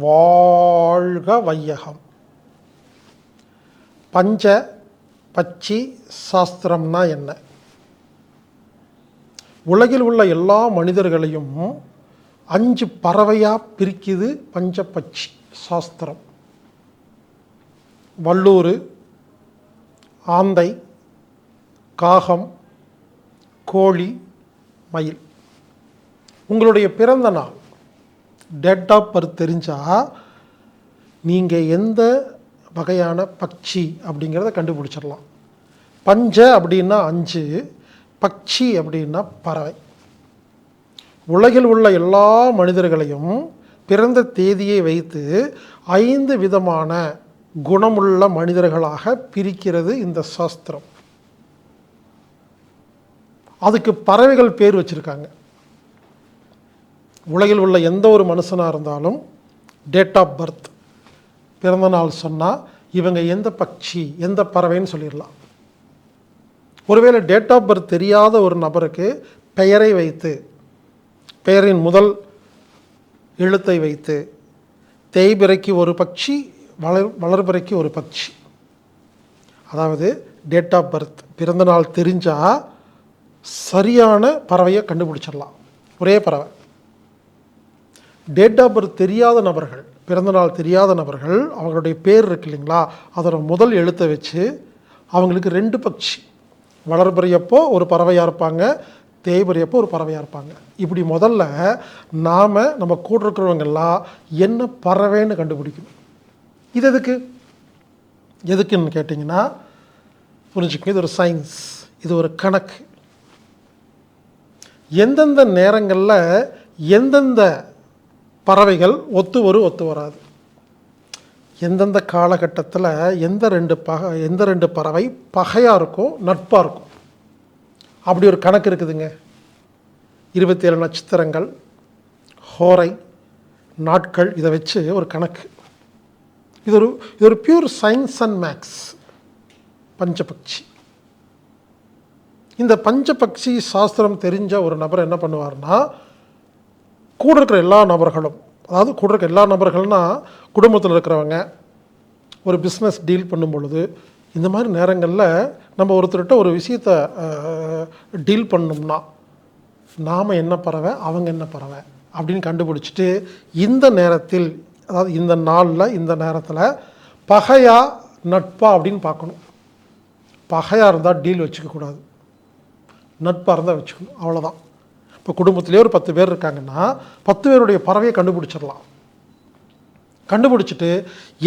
வாழ்க வையகம் பஞ்ச பச்சி சாஸ்திரம்னா என்ன? உலகில் உள்ள எல்லா மனிதர்களையும் அஞ்சு பறவையாக பிரிக்குது பஞ்ச பச்சி சாஸ்திரம். வல்லூர் ஆந்தை காகம் கோழி மயில். உங்களுடைய பிறந்த நாள் டேட் ஆஃப் பர்த் தெரிஞ்சால் நீங்கள் எந்த வகையான பட்சி அப்படிங்கிறத கண்டுபிடிச்சிடலாம். பஞ்ச அப்படின்னா அஞ்சு பட்சி அப்படின்னா பறவை. உலகில் உள்ள எல்லா மனிதர்களையும் பிறந்த தேதியை வைத்து ஐந்து விதமான குணமுள்ள மனிதர்களாக பிரிக்கிறது இந்த சாஸ்திரம். அதுக்கு பறவைகள் பேர் வச்சுருக்காங்க. உலகில் உள்ள எந்த ஒரு மனுஷனாக இருந்தாலும் டேட் ஆஃப் பர்த் பிறந்த நாள் சொன்னால் இவங்க எந்த பட்சி எந்த பறவைன்னு சொல்லிடலாம். ஒருவேளை டேட் ஆஃப் பர்த் தெரியாத ஒரு நபருக்கு பெயரை வைத்து பெயரின் முதல் எழுத்தை வைத்து தேய்பிறைக்கு ஒரு பட்சி வளர் வளர்பிறைக்கு ஒரு பட்சி. அதாவது டேட் ஆஃப் பர்த் பிறந்த நாள் தெரிஞ்சால் சரியான பறவையை கண்டுபிடிச்சிடலாம். ஒரே பறவை. டேட் ஆஃப் பர்த் தெரியாத நபர்கள் பிறந்தநாள் தெரியாத நபர்கள் அவங்களுடைய பேர் இருக்கு இல்லைங்களா? அதோட முதல் எழுத்தை வச்சு அவங்களுக்கு ரெண்டு பட்சி. வளர்பறையப்போ ஒரு பறவையாக இருப்பாங்க தேய்பறையப்போ ஒரு பறவையாக இருப்பாங்க. இப்படி முதல்ல நாம் நம்ம கூட இருக்கிறவங்கெல்லாம் என்ன பறவைன்னு கண்டுபிடிக்கணும். இது எதுக்கு? எதுக்குன்னு கேட்டிங்கன்னா புரிஞ்சுக்கங்க இது ஒரு சயின்ஸ் இது ஒரு கணக்கு. எந்தெந்த நேரங்களில் எந்தெந்த பறவைகள் ஒத்து வரும் ஒத்து வராது எந்தெந்த காலகட்டத்தில் எந்த ரெண்டு பக எந்த ரெண்டு பறவை பகையாக இருக்கும் நட்பாக இருக்கும் அப்படி ஒரு கணக்கு இருக்குதுங்க. இருபத்தி ஏழு நட்சத்திரங்கள் ஹோரை நாட்கள் இதை வச்சு ஒரு கணக்கு. இது ஒரு இது ஒரு பியூர் சயின்ஸ் அண்ட் மேக்ஸ் பஞ்சபக்ஷி. இந்த பஞ்சபக்ஷி சாஸ்திரம் தெரிஞ்ச ஒரு நபர் என்ன பண்ணுவார்னா கூட இருக்கிற எல்லா நபர்களும் அதாவது கூட இருக்கிற எல்லா நபர்கள்னால் குடும்பத்தில் இருக்கிறவங்க ஒரு பிஸ்னஸ் டீல் பண்ணும் பொழுது இந்த மாதிரி நேரங்களில் நம்ம ஒருத்தர்கிட்ட ஒரு விஷயத்த டீல் பண்ணோம்னா நாம் என்ன பறவை அவங்க என்ன பறவை அப்படின்னு கண்டுபிடிச்சிட்டு இந்த நேரத்தில் அதாவது இந்த நாளில் இந்த நேரத்தில் பகையா நட்பா அப்படின்னு பார்க்கணும். பகையாக இருந்தால் டீல் வச்சுக்கக்கூடாது நட்பாக இருந்தால் வச்சுக்கணும். அவ்வளோதான் இப்போ குடும்பத்திலே ஒரு பத்து பேர் இருக்காங்கன்னா பத்து பேருடைய பறவையை கண்டுபிடிச்சிடலாம். கண்டுபிடிச்சிட்டு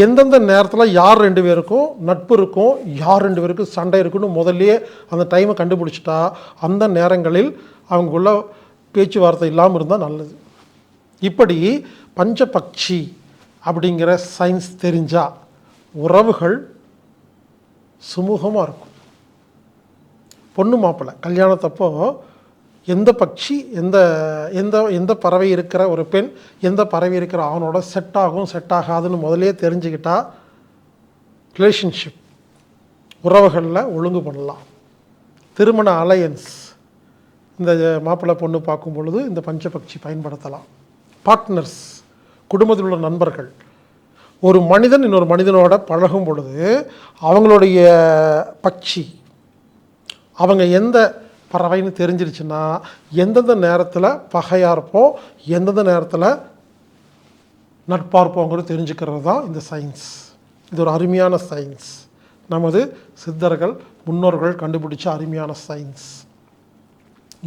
எந்தெந்த நேரத்தில் யார் ரெண்டு பேருக்கும் நட்பு இருக்கும் யார் ரெண்டு பேருக்கும் சண்டை இருக்குன்னு முதல்லயே அந்த டைமை கண்டுபிடிச்சிட்டா அந்த நேரங்களில் அவங்களுக்குள்ள பேச்சுவார்த்தை இல்லாமல் இருந்தால் நல்லது. இப்படி பஞ்சபக்ஷி அப்படிங்கிற சயின்ஸ் தெரிஞ்சால் உறவுகள் சுமூகமாக இருக்கும். பொண்ணு மாப்பிள்ளை கல்யாணத்தப்போ எந்த பட்சி எந்த எந்த எந்த பறவை இருக்கிற ஒரு பெண் எந்த பறவை இருக்கிற ஆணோட செட் ஆகும் செட் ஆகாதுன்னு முதலே தெரிஞ்சுக்கிட்டா ரிலேஷன்ஷிப் உறவுகளில் ஒழுங்கு பண்ணலாம். திருமண அலையன்ஸ் இந்த மாப்பிள்ளை பொண்ணு பார்க்கும் பொழுது இந்த பஞ்சபக்ஷி பயன்படுத்தலாம். பார்ட்னர்ஸ் குடும்பத்தில் உள்ள நண்பர்கள். ஒரு மனிதன் இன்னொரு மனிதனோட பழகும் பொழுது அவங்களுடைய பட்சி அவங்க எந்த பறவைன்னு தெரிஞ்சிருச்சுன்னா எந்தெந்த நேரத்தில் பகையாக இருப்போம் எந்தெந்த நேரத்தில் நட்பாக இருப்போங்கிறது தெரிஞ்சுக்கிறது தான் இந்த சயின்ஸ் இது ஒரு அருமையான சயின்ஸ் நமது சித்தர்கள் முன்னோர்கள் கண்டுபிடிச்ச அருமையான சயின்ஸ்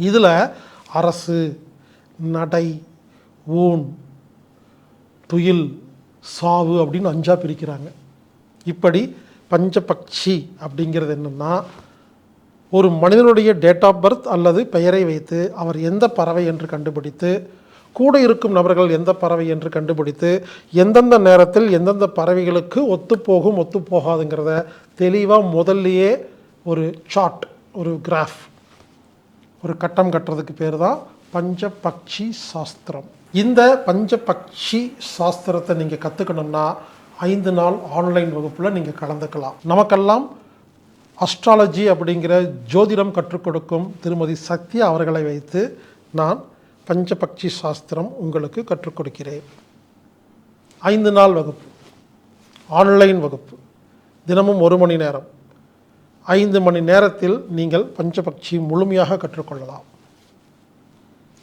இதில் அரசு நடை ஊன் துயில் சாவு அப்படின்னு அஞ்சாக பிரிக்கிறாங்க. இப்படி பஞ்சபக்ஷி அப்படிங்கிறது என்னென்னா ஒரு மனிதனுடைய டேட் ஆஃப் பர்த் அல்லது பெயரை வைத்து அவர் எந்த பறவை என்று கண்டுபிடித்து கூட இருக்கும் நபர்கள் எந்த பறவை என்று கண்டுபிடித்து எந்தெந்த நேரத்தில் எந்தெந்த பறவைகளுக்கு ஒத்துப்போகும் ஒத்துப்போகாதுங்கிறத தெளிவாக முதல்லையே ஒரு சார்ட் ஒரு கிராஃப் ஒரு கட்டம் கட்டுறதுக்கு பேர் தான் பஞ்சபக்ஷி சாஸ்திரம். இந்த பஞ்சபக்ஷி சாஸ்திரத்தை நீங்கள் கற்றுக்கணும்னா ஐந்து நாள் ஆன்லைன் வகுப்பில் நீங்கள் கலந்துக்கலாம். நமக்கெல்லாம் அஸ்ட்ராலஜி அப்படிங்கிற ஜோதிடம் கற்றுக் கொடுக்கும் திருமதி சக்தி அவர்களை வைத்து நான் பஞ்சபக்ஷி சாஸ்திரம் உங்களுக்கு கற்றுக் கொடுக்கிறேன். ஐந்து நாள் வகுப்பு. ஆன்லைன் வகுப்பு. தினமும் ஒரு மணி நேரம். ஐந்து மணி நேரத்தில் நீங்கள் பஞ்சபக்ஷி முழுமையாக கற்றுக்கொள்ளலாம்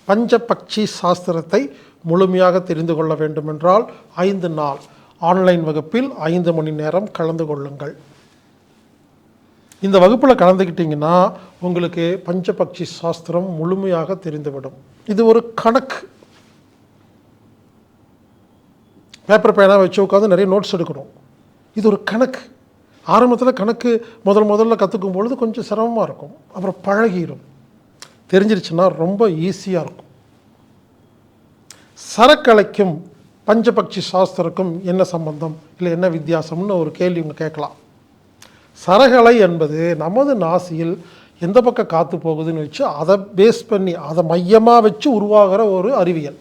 பஞ்சபக்ஷி சாஸ்திரத்தை முழுமையாக தெரிந்து கொள்ள வேண்டுமென்றால் ஐந்து நாள். ஆன்லைன் வகுப்பில் ஐந்து மணி நேரம் கலந்து கொள்ளுங்கள். இந்த வகுப்பில் கலந்துக்கிட்டிங்கன்னா உங்களுக்கு பஞ்சபக்ஷி சாஸ்திரம் முழுமையாக தெரிந்துவிடும். இது ஒரு கணக்கு. பேப்பர் பேனாக வச்சு உட்காந்து நிறைய நோட்ஸ் எடுக்கணும். இது ஒரு கணக்கு. ஆரம்பத்தில் கணக்கு முதல் முதல்ல கற்றுக்கும் பொழுது கொஞ்சம் சிரமமாக இருக்கும். அப்புறம் பழகிடும் தெரிஞ்சிருச்சுன்னா ரொம்ப ஈஸியாக இருக்கும். சரக்கலைக்கும் பஞ்சபக்ஷி சாஸ்திரக்கும் என்ன சம்பந்தம்? இல்லை என்ன வித்தியாசம்னு ஒரு கேள்வி இவங்க கேட்கலாம். சரகலை என்பது நமது நாசியில் எந்த பக்கம் காற்று போகுதுன்னு வச்சு அதை பேஸ் பண்ணி அதை மையமாக வச்சு உருவாகிற ஒரு அறிவியல்.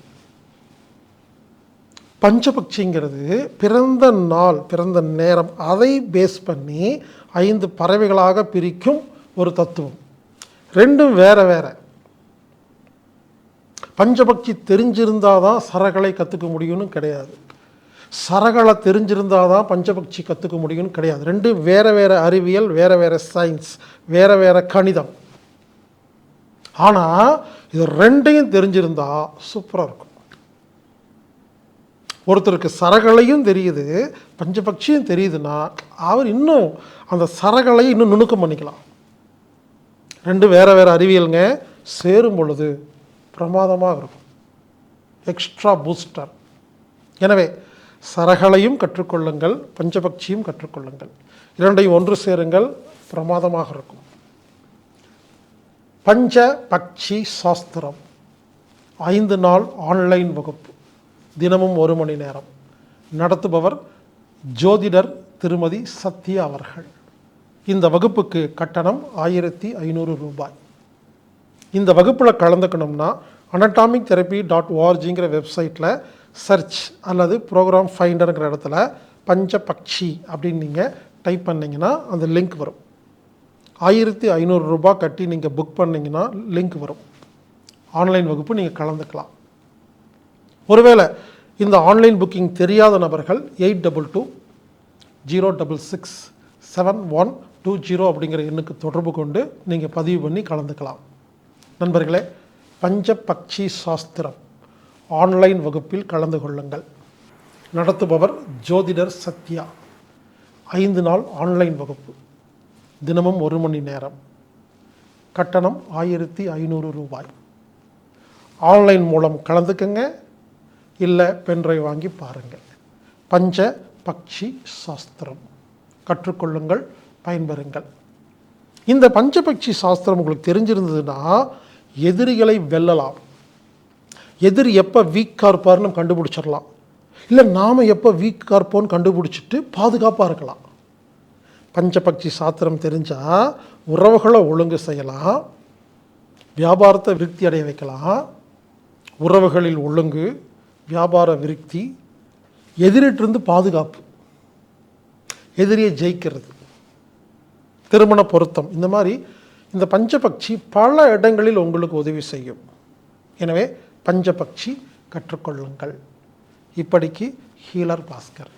பஞ்சபக்ஷிங்கிறது பிறந்த நாள் பிறந்த நேரம் அதை பேஸ் பண்ணி ஐந்து பறவைகளாக பிரிக்கும் ஒரு தத்துவம். ரெண்டும் வேற வேற. பஞ்சபக்ஷி தெரிஞ்சிருந்தால் தான் சரகளை கற்றுக்க முடியும்னு கிடையாது. சரகளை தெரிஞ்சிருந்தால் தான் பஞ்சபக்ஷி கற்றுக்க முடியும்னு கிடையாது. ரெண்டு வேறு வேறு அறிவியல் வேறு வேறு சயின்ஸ் வேறு வேறு கணிதம். ஆனால் இது ரெண்டையும் தெரிஞ்சிருந்தா சூப்பராக இருக்கும். ஒருத்தருக்கு சரகலையும் தெரியுது பஞ்சபக்ஷியும் தெரியுதுன்னா அவர் இன்னும் அந்த சரகளை இன்னும் நுணுக்கம் பண்ணிக்கலாம். ரெண்டு வேறு வேறு அறிவியலுங்க சேரும் பொழுது பிரமாதமாக இருக்கும். எக்ஸ்ட்ரா பூஸ்டர் எனவே சரகளையும் கற்றுக்கொள்ளுங்கள் பஞ்சபக்ஷியும் கற்றுக்கொள்ளுங்கள். இரண்டையும் ஒன்று சேருங்கள் பிரமாதமாக இருக்கும். பஞ்ச பக்ஷி சாஸ்திரம் ஐந்து நாள் ஆன்லைன் வகுப்பு தினமும் ஒரு மணி நேரம். நடத்துபவர் ஜோதிடர் திருமதி சத்யா அவர்கள். இந்த வகுப்புக்கு கட்டணம் ஆயிரத்தி ஐநூறு ரூபாய். இந்த வகுப்பில் கலந்துக்கணும்னா அனட்டாமிக் தெரப்பி டாட் ஓஆர்ஜிங்கிற வெப்சைட்டில் சர்ச் அல்லது ப்ரோக்ராம் ஃபைண்டருங்கிற இடத்துல பஞ்சபக்ஷி அப்படின்னு நீங்கள் டைப் பண்ணிங்கன்னா அந்த லிங்க் வரும். ஆயிரத்தி ஐநூறுரூபா கட்டி நீங்கள் புக் பண்ணிங்கன்னா லிங்க் வரும். ஆன்லைன் வகுப்பு நீங்கள் கலந்துக்கலாம். ஒருவேளை இந்த ஆன்லைன் புக்கிங் தெரியாத நபர்கள் eight double two zero double six seven one two zero அப்படிங்கிற எண்ணுக்கு தொடர்பு கொண்டு நீங்கள் பதிவு பண்ணி கலந்துக்கலாம். நண்பர்களே பஞ்சபக்ஷி சாஸ்திரம். ஆன்லைன் வகுப்பில் கலந்து கொள்ளுங்கள். நடத்துபவர் ஜோதிடர் சத்யா. ஐந்து நாள் ஆன்லைன் வகுப்பு. தினமும் ஒரு மணி நேரம். கட்டணம் ஆயிரத்தி ஐநூறு ரூபாய். ஆன்லைன் மூலம் கலந்துக்கங்க. இல்லை பென்ட்ரைவ் வாங்கி பாருங்கள். பஞ்ச பக்ஷி சாஸ்திரம். கற்றுக்கொள்ளுங்கள் பயன்பெறுங்கள். இந்த பஞ்சபக்ஷி சாஸ்திரம் உங்களுக்கு தெரிஞ்சிருந்ததுன்னா எதிரிகளை வெல்லலாம். எதிரி எப்போ வீக்காக இருப்பார்னு நம்ம கண்டுபிடிச்சிடலாம். இல்லை நாம் எப்போ வீக்காக இருப்போம்னு கண்டுபிடிச்சிட்டு பாதுகாப்பாக இருக்கலாம். பஞ்சபக்ஷி சாத்திரம் தெரிஞ்சால் உறவுகளை ஒழுங்கு செய்யலாம். வியாபாரத்தை விருத்தி அடைய வைக்கலாம். உறவுகளில் ஒழுங்கு வியாபார விருத்தி எதிரிட்டிருந்து பாதுகாப்பு எதிரியை ஜெயிக்கிறது திருமண பொருத்தம் இந்த மாதிரி இந்த பஞ்சபக்ஷி பல இடங்களில் உங்களுக்கு உதவி செய்யும். எனவே பஞ்சபக்ஷி கற்றுக்கொள்ளுங்கள். இப்படிக்கு ஹீலர் பாஸ்கர்.